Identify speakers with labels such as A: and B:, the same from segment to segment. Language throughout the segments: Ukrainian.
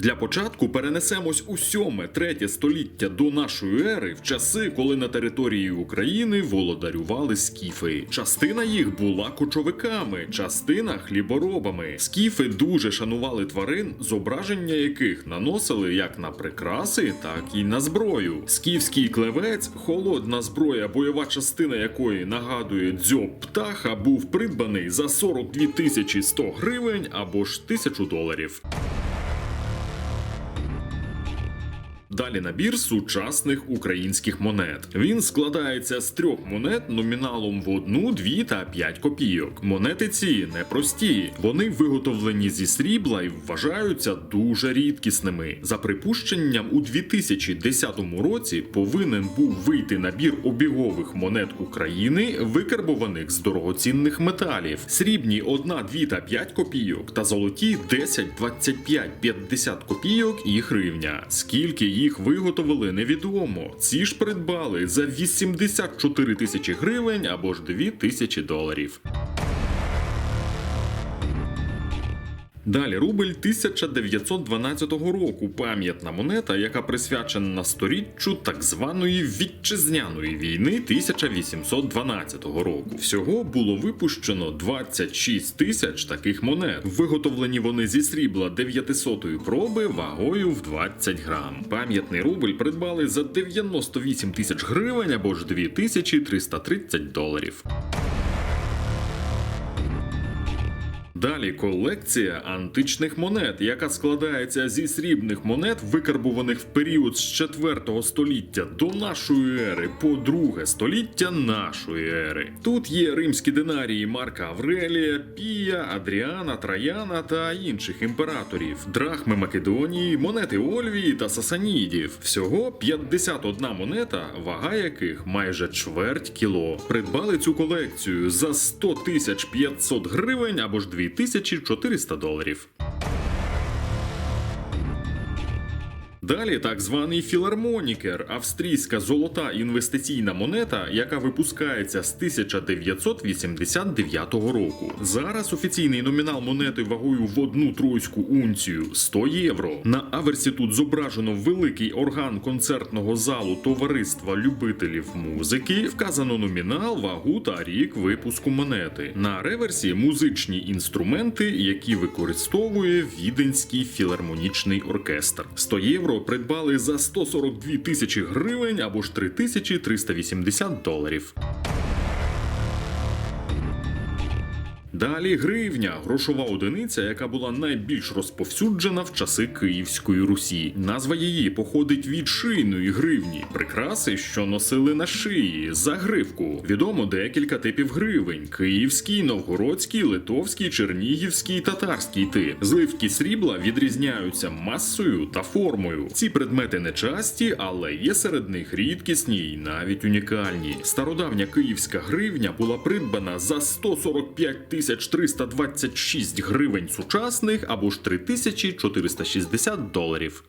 A: Для початку перенесемось у 7-3 століття до нашої ери, в часи, коли на території України володарювали скіфи. Частина їх була кочовиками, частина хліборобами. Скіфи дуже шанували тварин, зображення яких наносили як на прикраси, так і на зброю. Скіфський клевець, холодна зброя, бойова частина якої нагадує дзьоб птаха, був придбаний за 42 тисячі 100 гривень або ж 1000 доларів. Далі набір сучасних українських монет. Він складається з трьох монет номіналом в одну, дві та п'ять копійок. Монети ці непрості. Вони виготовлені зі срібла і вважаються дуже рідкісними. За припущенням, у 2010 році повинен був вийти набір обігових монет України, викарбованих з дорогоцінних металів. Срібні 1, 2 та 5 копійок та золоті 10, 25, 50 копійок і гривня. Скільки їх виготовили, невідомо. Ці ж придбали за 84 тисячі гривень або ж 2 тисячі доларів. Далі рубль 1912 року. Пам'ятна монета, яка присвячена сторіччю так званої вітчизняної війни 1812 року. Всього було випущено 26 тисяч таких монет. Виготовлені вони зі срібла 900-ї проби вагою в 20 грам. Пам'ятний рубль придбали за 98 тисяч гривень або ж 2330 доларів. Далі колекція античних монет, яка складається зі срібних монет, викарбуваних в період з 4 століття до нашої ери по 2 століття нашої ери. Тут є римські динарії Марка Аврелія, Пія, Адріана, Траяна та інших імператорів, драхми Македонії, монети Ольвії та Сасанідів. Всього 51 монета, вага яких майже чверть кіло. Придбали цю колекцію за 100 тисяч 500 гривень або ж 2400 доларів. Далі так званий філармонікер, австрійська золота інвестиційна монета, яка випускається з 1989 року. Зараз офіційний номінал монети вагою в одну тройську унцію 100 євро. На аверсі тут зображено великий орган концертного залу товариства любителів музики. Вказано номінал, вагу та рік випуску монети. На реверсі музичні інструменти, які використовує Віденський філармонічний оркестр. 100 євро придбали за 142 тисячі гривень або ж 3380 доларів. Далі гривня грошова одиниця, яка була найбільш розповсюджена в часи Київської Русі. Назва її походить від шийної гривні, прикраси, що носили на шиї, за гривку. Відомо декілька типів гривень: київський, новгородський, литовський, чернігівський, татарський тип. Зливки срібла відрізняються масою та формою. Ці предмети не часті, але є серед них рідкісні і навіть унікальні. Стародавня київська гривня була придбана за 145 тисяч 326 гривень сучасних або ж 3460 доларів.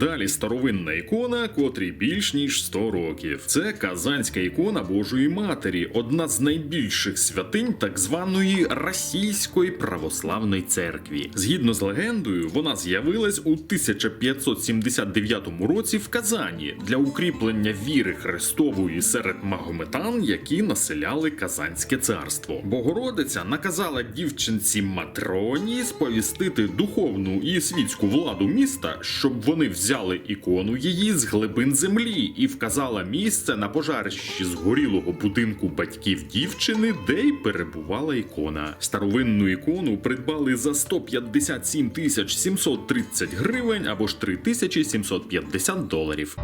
A: Далі старовинна ікона, котрій більш ніж 100 років. Це казанська ікона Божої Матері, одна з найбільших святинь так званої Російської православної церкві. Згідно з легендою, вона з'явилась у 1579 році в Казані для укріплення віри Христової серед магометан, які населяли Казанське царство. Богородиця наказала дівчинці Матроні сповістити духовну і світську владу міста, щоб вони взяли ікону її з глибин землі і вказала місце на пожарищі згорілого будинку батьків дівчини, де й перебувала ікона. Старовинну ікону придбали за 157 тисяч 730 гривень або ж 3750 доларів.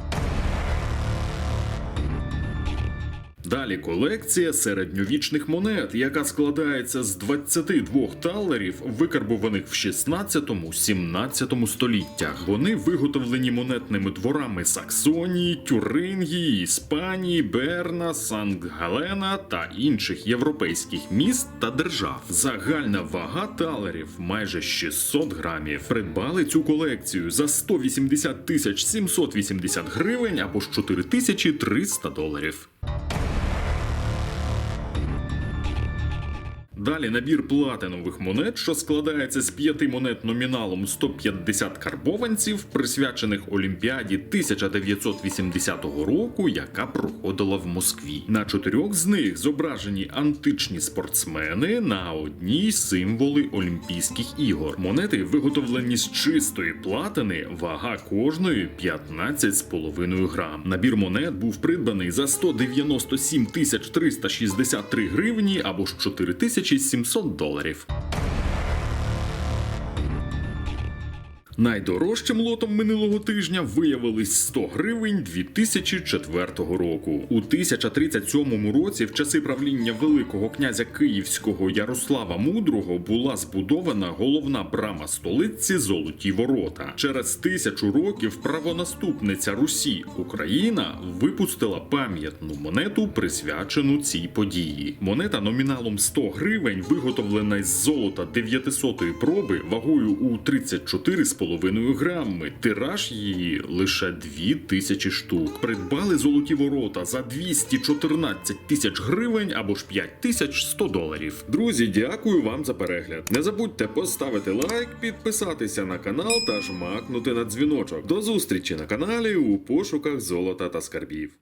A: Далі колекція середньовічних монет, яка складається з 22 талерів, викарбуваних в 16-17 століттях. Вони виготовлені монетними дворами Саксонії, Тюрингії, Іспанії, Берна, Санкт-Галена та інших європейських міст та держав. Загальна вага талерів майже 600 грамів. Придбали цю колекцію за 180 тисяч 780 гривень або ж 4300 доларів. Далі набір платинових монет, що складається з п'яти монет номіналом 150 карбованців, присвячених Олімпіаді 1980 року, яка проходила в Москві. На чотирьох з них зображені античні спортсмени, на одній символи Олімпійських ігор. Монети виготовлені з чистої платини, вага кожної 15,5 грам. Набір монет був придбаний за 197 тисяч 363 гривні або ж 4700 доларів. Найдорожчим лотом минулого тижня виявились 100 гривень 2004 року. У 1037 році, в часи правління Великого князя Київського Ярослава Мудрого, була збудована головна брама столиці Золоті Ворота. Через тисячу років правонаступниця Русі Україна випустила пам'ятну монету, присвячену цій події. Монета номіналом 100 гривень виготовлена із золота 900-ї проби вагою у 34,5 грами. Тираж її лише 2000 штук. Придбали золоті ворота за 214 тисяч гривень або ж 5100 доларів. Друзі, дякую вам за перегляд. Не забудьте поставити лайк, підписатися на канал та жмакнути на дзвіночок. До зустрічі на каналі у пошуках золота та скарбів.